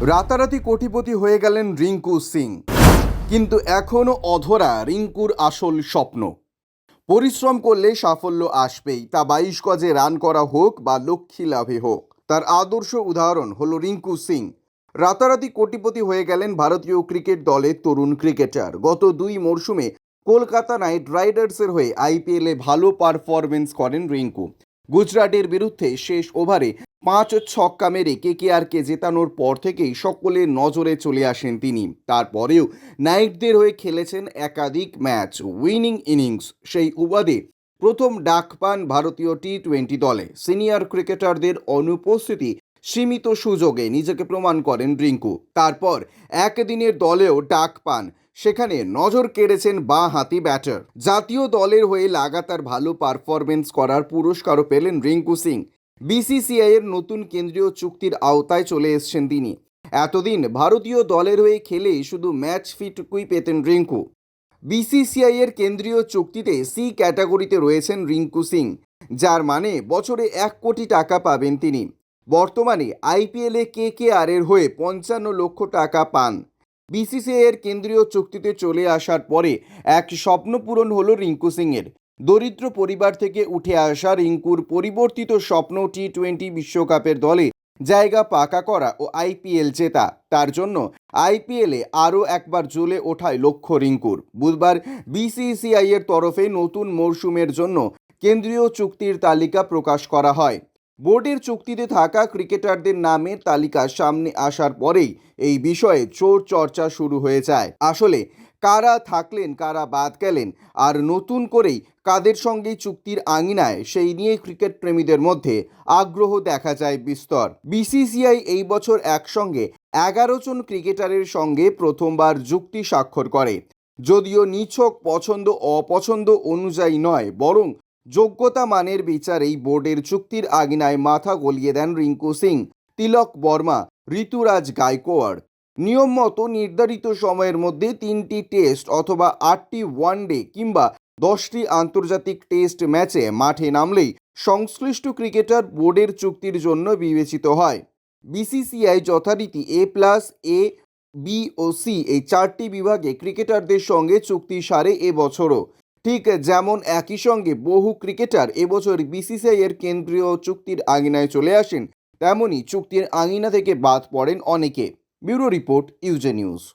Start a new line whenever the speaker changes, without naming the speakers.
রাতারাতি কোটিপতি হয়ে গেলেন রিঙ্কু সিং। কিন্তু এখনও অধরা রিঙ্কুর আসল স্বপ্ন। পরিশ্রম করলে সাফল্য আসবেই, তা বাইশ গজে রান করা হোক বা লক্ষ্মী লাভে হোক। তার আদর্শ উদাহরণ হল রিঙ্কু সিং। রাতারাতি কোটিপতি হয়ে গেলেন ভারতীয় ক্রিকেট দলের তরুণ ক্রিকেটার। গত দুই মরশুমে কলকাতা নাইট রাইডার্সের হয়ে আইপিএলে ভালো পারফরমেন্স করেন রিঙ্কু। গুজরাটের বিরুদ্ধে শেষ ওভারে পাঁচ ছক্কা মেরে কেকেআরকে জেতানোর পর থেকেই সকলের নজরে চলে আসেন তিনি। তারপরেও নাইটদের হয়ে খেলেছেন একাধিক ম্যাচ, উইনিং ইনিংস। সেই উবাদে প্রথম ডাক পান ভারতীয় টি টোয়েন্টি দলে। সিনিয়র ক্রিকেটারদের অনুপস্থিতি সীমিত সুযোগে নিজেকে প্রমাণ করেন রিঙ্কু। তারপর একদিনের দলেও ডাক পান। সেখানে নজর কেড়েছেন বাঁ হাতি ব্যাটার। জাতীয় দলের হয়ে লাগাতার ভালো পারফরমেন্স করার পুরস্কারও পেলেন রিঙ্কু সিং। বিসিসিআই এর নতুন কেন্দ্রীয় চুক্তির আওতায় চলে এসেছেন তিনি। এতদিন ভারতীয় দলের হয়ে খেলেই শুধু ম্যাচ ফিটুকুই পেতেন রিঙ্কু। বিসিসিআই এর কেন্দ্রীয় চুক্তিতে সি ক্যাটাগরিতে রয়েছেন রিঙ্কু সিং, যার মানে বছরে এক কোটি টাকা পাবেন তিনি। বর্তমানে আইপিএলে কে কে আর এর হয়ে পঞ্চান্ন লক্ষ টাকা পান। বিসিসিআই এর কেন্দ্রীয় চুক্তিতে চলে আসার পরে এক স্বপ্ন পূরণ হলো রিঙ্কু সিংয়ের। দরিদ্র পরিবার থেকে উঠে আসা রিঙ্কুর পরিবর্তিত স্বপ্ন টি টোয়েন্টি বিশ্বকাপের দলে জায়গা পাকা করা ও আইপিএল জেতা। তার জন্য আইপিএলে আরও একবার জ্বলে ওঠায় লক্ষ্য রিঙ্কুর। বুধবার বিসিসিআই এর তরফে নতুন মরশুমের জন্য কেন্দ্রীয় চুক্তির তালিকা প্রকাশ করা হয়। বোর্ডের চুক্তিতে থাকা ক্রিকেটারদের নামের তালিকা সামনে আসার পরেই এই বিষয়ে জোর চর্চা শুরু হয়ে যায়। আসলে কারা থাকলেন, কারা বাদ গেলেন, আর নতুন করেই কাদের সঙ্গে চুক্তির আঙিনায়, সেই নিয়ে ক্রিকেট প্রেমীদের মধ্যে আগ্রহ দেখা যায় বিস্তর। বিসিসিআই এই বছর একসঙ্গে এগারো জন ক্রিকেটারের সঙ্গে প্রথমবার যুক্তি স্বাক্ষর করে। যদিও নিছক পছন্দ, অপছন্দ অনুযায়ী নয়, বরং যোগ্যতা মানের বিচারেই বোর্ডের চুক্তির আগিনায় মাথা গলিয়ে দেন রিঙ্কু সিং, তিলক বর্মা, ঋতুরাজ গায়কোয়াড় নিয়ম মতো নির্ধারিত সময়ের মধ্যে তিনটি টেস্ট অথবা আটটি ওয়ানডে কিংবা দশটি আন্তর্জাতিক টেস্ট ম্যাচে মাঠে নামলেই সংশ্লিষ্ট ক্রিকেটার বোর্ডের চুক্তির জন্য বিবেচিত হয়। বিসিসিআই যথারীতি এ প্লাস এ বি ও সি এই চারটি বিভাগে ক্রিকেটারদের সঙ্গে চুক্তি সারে এবছরও ঠিক যেমন একই সঙ্গে বহু ক্রিকেটার এবছর বিসিসিআই এর কেন্দ্রীয় চুক্তির আঙিনায় চলে আসেন তেমনই চুক্তির আঙিনা থেকে বাদ পড়েন অনেকে। Bureau Report, UG News.